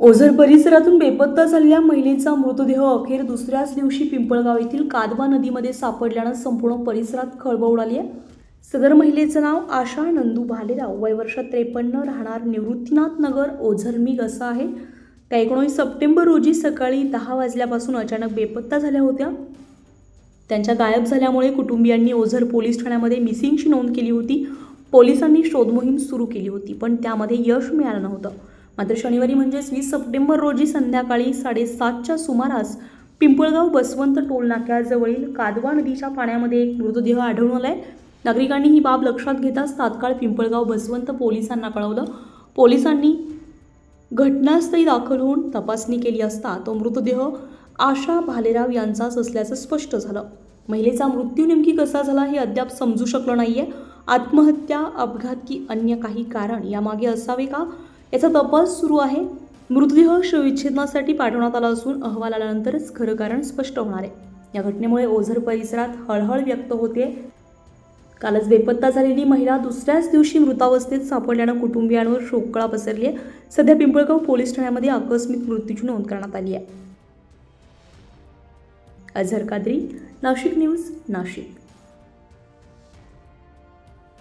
ओझर परिसरातून बेपत्ता झालेल्या महिलेचा मृतदेह अखेर दुसऱ्याच दिवशी पिंपळगाव येथील कादवा नदीमध्ये सापडल्यानं संपूर्ण परिसरात खळबळ उडाली आहे. सदर महिलेचं नाव आशा नंदू भालेराव. वय वर्ष त्रेपन्न. राहणार निवृत्तीनाथ नगर ओझरमीग असं आहे. त्या एकोणीस सप्टेंबर रोजी सकाळी दहा वाजल्यापासून अचानक बेपत्ता झाल्या होत्या. त्यांच्या गायब झाल्यामुळे कुटुंबियांनी ओझर पोलीस ठाण्यामध्ये मिसिंगची नोंद केली होती. पोलिसांनी शोधमोहीम सुरू केली होती पण त्यामध्ये यश मिळालं नव्हतं. मात्र शनिवारी म्हणजेच वीस सप्टेंबर रोजी संध्याकाळी साडेसातच्या सुमारास पिंपळगाव बसवंत टोल नाक्याजवळील कादवा नदीच्या पाण्यामध्ये एक मृतदेह आढळून आला आहे नागरिकांनी ही बाब लक्षात घेताच तात्काळ पिंपळगाव बसवंत पोलिसांना कळवलं. पोलिसांनी घटनास्थळी दाखल होऊन तपासणी केली असता तो मृतदेह आशा भालेराव यांचाच असल्याचं स्पष्ट झालं. महिलेचा मृत्यू नेमकी कसा झाला हे अद्याप समजू शकलं नाही आहे आत्महत्या अपघात की अन्य काही कारण यामागे असावे का? याचा तपास सुरू आहे. मृतदेह शवविच्छेदनासाठी पाठवण्यात आला असून अहवाल आल्यानंतरच खरं कारण स्पष्ट होणार आहे. या घटनेमुळे ओझर परिसरात हळहळ व्यक्त होते. कालच बेपत्ता झालेली महिला दुसऱ्याच दिवशी मृतावस्थेत सापडल्यानं कुटुंबियांवर शोककळा पसरली आहे. सध्या पिंपळगाव पोलीस ठाण्यामध्ये आकस्मिक मृत्यूची नोंद करण्यात आली आहे. अझर कादरी नाशिक न्यूज नाशिक.